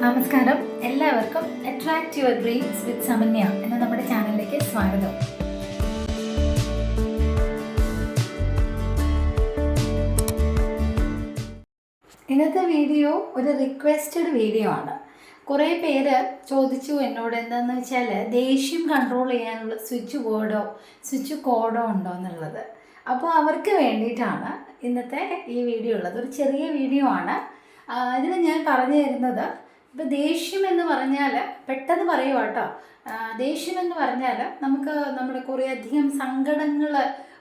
നമസ്കാരം. എല്ലാവർക്കും attract your dreams with Samanya എന്ന നമ്മുടെ ചാനലിലേക്ക് സ്വാഗതം. ഇന്നത്തെ വീഡിയോ ഒരു റിക്വസ്റ്റഡ് വീഡിയോ ആണ്. കുറേ പേര് ചോദിച്ചു എന്നോട് എന്താണെന്ന് വെച്ചാൽ ദേഷ്യം കൺട്രോൾ ചെയ്യാനുള്ള സ്വിച്ച് ബോർഡോ സ്വിച്ച് കോഡോ ഉണ്ടോ എന്നുള്ളത്. അപ്പോൾ അവർക്ക് വേണ്ടിയിട്ടാണ് ഇന്നത്തെ ഈ വീഡിയോ ഉള്ളത്. ഒരു ചെറിയ വീഡിയോ ആണ്. ഇതിൽ ഞാൻ പറഞ്ഞു തരുന്നത് ഇപ്പോൾ ദേഷ്യം എന്ന് പറഞ്ഞാൽ പെട്ടെന്ന് പറയുക കേട്ടോ. ദേഷ്യം എന്ന് പറഞ്ഞാൽ നമുക്ക് നമ്മുടെ കുറേ അധികം സങ്കടങ്ങൾ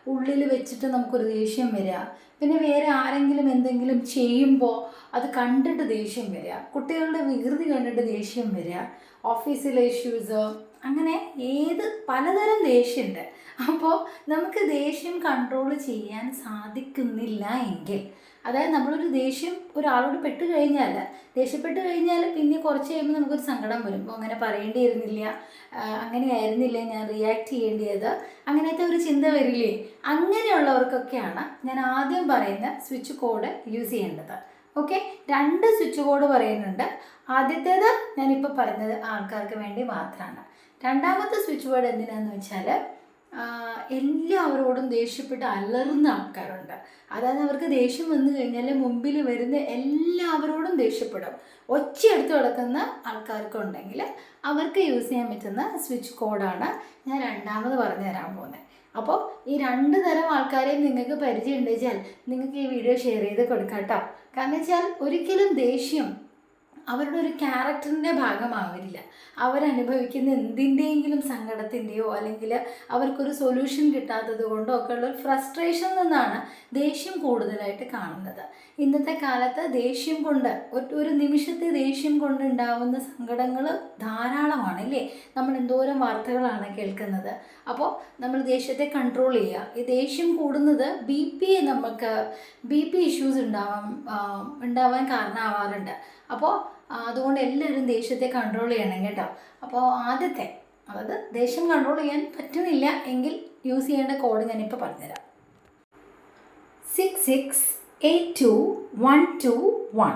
ഉള്ളിൽ വെച്ചിട്ട് നമുക്കൊരു ദേഷ്യം വരിക പിന്നെ വേറെ ആരെങ്കിലും എന്തെങ്കിലും ചെയ്യുമ്പോൾ അത് കണ്ടിട്ട് ദേഷ്യം വരിക കുട്ടികളുടെ വികൃതി കണ്ടിട്ട് ദേഷ്യം വരിക ഓഫീസിലെ ഇഷ്യൂസ് അങ്ങനെ ഏത് പലതരം ദേഷ്യമുണ്ട് അപ്പോൾ നമുക്ക് ദേഷ്യം കൺട്രോൾ ചെയ്യാൻ സാധിക്കുന്നില്ല എങ്കിൽ അതായത് നമ്മളൊരു ദേഷ്യം ഒരാളോട് പെട്ട് കഴിഞ്ഞാൽ ദേഷ്യപ്പെട്ട് കഴിഞ്ഞാൽ പിന്നെ കുറച്ച് കഴിയുമ്പോൾ നമുക്കൊരു സങ്കടം വരും. അങ്ങനെ പറയേണ്ടിയിരുന്നില്ല. അങ്ങനെയായിരുന്നില്ല ഞാൻ റിയാക്ട് ചെയ്യേണ്ടത് അങ്ങനത്തെ ഒരു ചിന്ത വരില്ലേ? അങ്ങനെയുള്ളവർക്കൊക്കെയാണ് ഞാൻ ആദ്യം പറയുന്ന സ്വിച്ച് കോഡ് യൂസ് ചെയ്യേണ്ടത്. ഓക്കെ രണ്ട് സ്വിച്ച് കോഡ് പറയുന്നുണ്ട്. ആദ്യത്തേത് ഞാനിപ്പോൾ പറഞ്ഞത് ആൾക്കാർക്ക് വേണ്ടി മാത്രമാണ് രണ്ടാമത്തെ സ്വിച്ച് ബോർഡ് എന്തിനാന്ന് വെച്ചാൽ എല്ലാവരോടും ദേഷ്യപ്പെട്ട് അലറുന്ന ആൾക്കാരുണ്ട്. അതായത് അവർക്ക് ദേഷ്യം വന്നു കഴിഞ്ഞാൽ മുമ്പിൽ വരുന്ന എല്ലാവരോടും ദേഷ്യപ്പെടും. ഒച്ചയെടുത്ത് കിടക്കുന്ന ആൾക്കാർക്കുണ്ടെങ്കിൽ അവർക്ക് യൂസ് ചെയ്യാൻ പറ്റുന്ന സ്വിച്ച് കോഡാണ് ഞാൻ രണ്ടാമത് പറഞ്ഞു തരാൻ പോകുന്നത്. അപ്പോൾ ഈ രണ്ട് തരം ആൾക്കാരെയും നിങ്ങൾക്ക് പരിചയം ഉണ്ടെച്ചാൽ നിങ്ങൾക്ക് ഈ വീഡിയോ ഷെയർ ചെയ്ത് കൊടുക്കാം കേട്ടോ. കാരണം വെച്ചാൽ ഒരിക്കലും ദേഷ്യം അവരുടെ ഒരു ക്യാരക്ടറിന്റെ ഭാഗമാവരില്ല. അവരനുഭവിക്കുന്ന എന്തിന്റെയെങ്കിലും സങ്കടത്തിന്റെയോ അല്ലെങ്കിൽ അവർക്കൊരു സൊല്യൂഷൻ കിട്ടാത്തത് കൊണ്ടോ ഒക്കെ ഉള്ള ഒരു ഫ്രസ്ട്രേഷൻ നിന്നാണ് ദേഷ്യം കൂടുതലായിട്ട് കാണുന്നത്. ഇന്നത്തെ കാലത്ത് ദേഷ്യം കൊണ്ട് ഒരു നിമിഷത്തെ ദേഷ്യം കൊണ്ട് ഉണ്ടാവുന്ന സങ്കടങ്ങൾ ധാരാളമാണ് അല്ലേ? നമ്മൾ എന്തോരം വാർത്തകളാണ് കേൾക്കുന്നത്. അപ്പോൾ നമ്മൾ ദേഷ്യത്തെ കൺട്രോൾ ചെയ്യുക. ഈ ദേഷ്യം കൂടുന്നത് ബി പി നമുക്ക് ബി പി ഇഷ്യൂസ് ഉണ്ടാവാൻ ഉണ്ടാവാൻ കാരണമാവാറുണ്ട്. അപ്പോൾ അതുകൊണ്ട് എല്ലാവരും ദേഷ്യത്തെ കൺട്രോൾ ചെയ്യണം കേട്ടോ. അപ്പോൾ ആദ്യത്തെ അതായത് ദേഷ്യം കൺട്രോൾ ചെയ്യാൻ പറ്റുന്നില്ല എങ്കിൽ യൂസ് ചെയ്യേണ്ട കോഡ് ഞാനിപ്പോൾ പറഞ്ഞുതരാം. Six six eight two one two one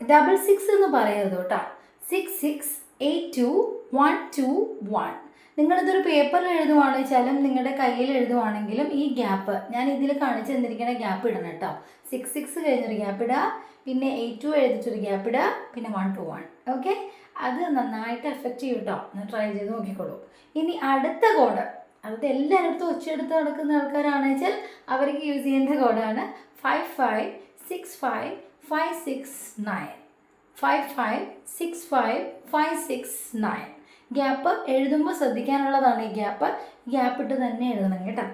double six എന്ന് പറയരുത് കേട്ടോ. Six six eight two one two one നിങ്ങളിതൊരു പേപ്പറിൽ എഴുതുവാണെന്ന് വെച്ചാലും നിങ്ങളുടെ കയ്യിൽ എഴുതുവാണെങ്കിലും ഈ ഗ്യാപ്പ് ഞാൻ ഇതിൽ കാണിച്ചു തന്നിരിക്കുന്ന ഗ്യാപ്പ് ഇടണം കേട്ടോ. സിക്സ് സിക്സ് കഴിഞ്ഞൊരു ഗ്യാപ്പ് ഇടുക പിന്നെ എയ്റ്റ് ടു എഴുതിച്ചൊരു ഗ്യാപ്പ് ഇടുക പിന്നെ വൺ ടു വൺ ഓക്കെ അത് നന്നായിട്ട് എഫക്റ്റ് ചെയ്യും കേട്ടോ ഒന്ന് ട്രൈ ചെയ്ത് നോക്കിക്കോളൂ. ഇനി അടുത്ത കോഡ് അത് എല്ലായിടത്തും ഒച്ചയെടുത്ത് നടക്കുന്ന ആൾക്കാരാണെന്ന് വെച്ചാൽ അവർക്ക് യൂസ് ചെയ്യേണ്ട കോഡാണ് five five six five five six nine five five six five five six nine gap എഴുതുമ്പോൾ ശ്രദ്ധിക്കാനുള്ളതാണ് ഈ ഗ്യാപ്പ് ഗ്യാപ്പ് ഇട്ട് തന്നെ എഴുതണം കേട്ടോ.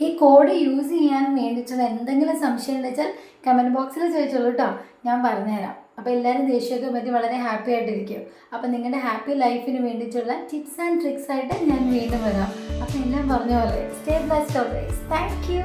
ഈ കോഡ് യൂസ് ചെയ്യാൻ വേണ്ടിയിട്ടുള്ള എന്തെങ്കിലും സംശയം ഉണ്ടെച്ചാൽ കമന്റ് ബോക്സിൽ ചോദിച്ചോളൂ കേട്ടോ. ഞാൻ പറഞ്ഞുതരാം. അപ്പോൾ എല്ലാവരും ദേഷ്യമൊക്കെ പറ്റി വളരെ ഹാപ്പി ആയിട്ടിരിക്കും. അപ്പോൾ നിങ്ങളുടെ ഹാപ്പി ലൈഫിന് വേണ്ടിയിട്ടുള്ള ടിപ്സ് ആൻഡ് ട്രിക്സ് ആയിട്ട് ഞാൻ വീണ്ടും വരാം. അപ്പോൾ എല്ലാം പറഞ്ഞ പോലെ. Stay blessed always thank you